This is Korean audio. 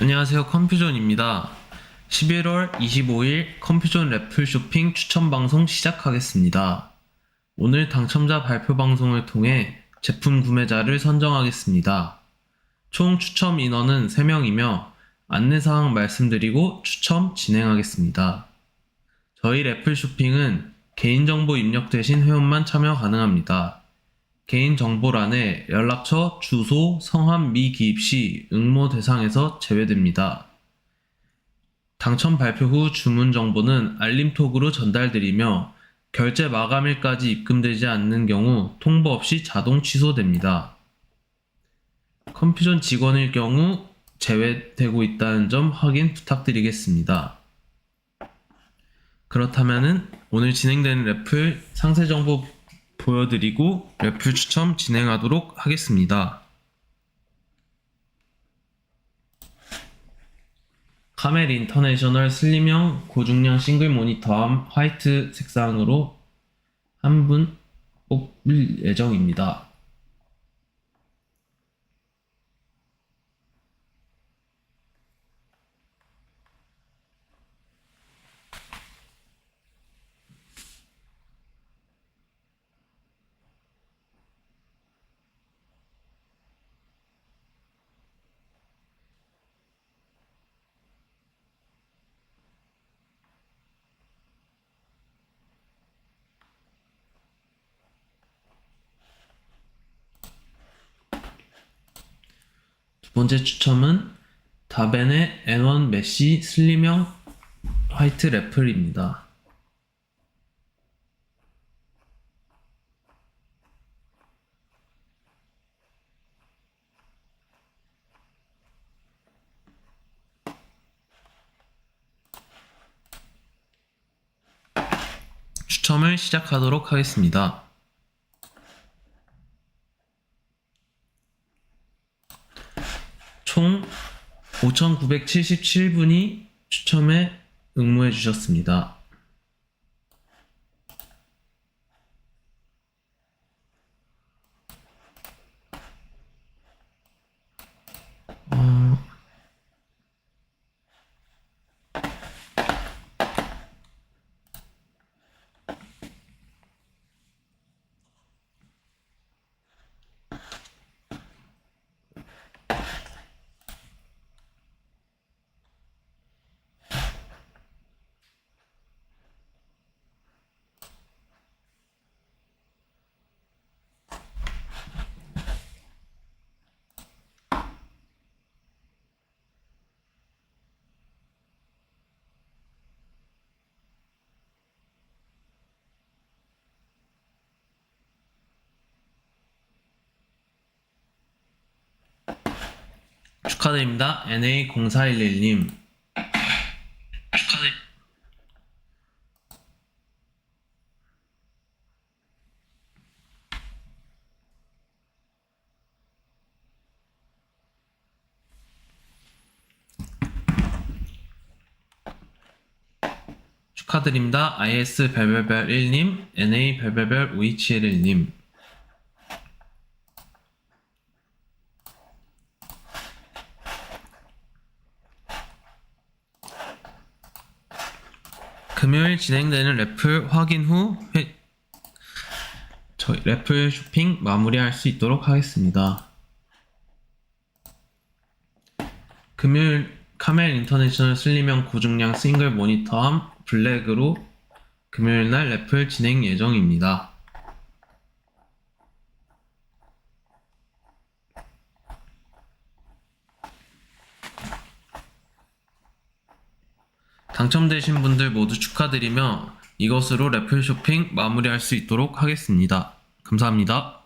안녕하세요. 컴퓨존입니다. 11월 25일 컴퓨존 래플 쇼핑 추천 방송 시작하겠습니다. 오늘 당첨자 발표 방송을 통해 제품 구매자를 선정하겠습니다. 총 추첨 인원은 3명이며 안내사항 말씀드리고 추첨 진행하겠습니다. 저희 래플 쇼핑은 개인정보 입력 대신 회원만 참여 가능합니다 개인정보란에 연락처, 주소, 성함 미기입 시 응모 대상에서 제외됩니다. 당첨 발표 후 주문 정보는 알림톡으로 전달드리며 결제 마감일까지 입금되지 않는 경우 통보 없이 자동 취소됩니다. 컴퓨전 직원일 경우 제외되고 있다는 점 확인 부탁드리겠습니다. 그렇다면은 오늘 진행되는 래플 상세 정보 보여드리고 래플 추첨 진행하도록 하겠습니다. 카멜 인터내셔널 슬림형 고중량 싱글 모니터함 화이트 색상으로 한 분 뽑을 예정입니다. 번째 추첨은 다벤의 N1 메시 슬림형 화이트 래플입니다. 추첨을 시작하도록 하겠습니다. 총 5,977분이 추첨에 응모해 주셨습니다. 축하드립니다. NA0411님. 축하드립니다. 축하드립니다. IS 별별별 1님, NA 별별별 5271님. 금요일 진행되는 래플 확인 후 회... 저희 래플 쇼핑 마무리할 수 있도록 하겠습니다. 금요일 카멜 인터내셔널 슬림형 고중량 싱글 모니터함 블랙으로 금요일 날 래플 진행 예정입니다. 당첨되신 분들 모두 축하드리며 이것으로 래플 쇼핑 마무리할 수 있도록 하겠습니다. 감사합니다.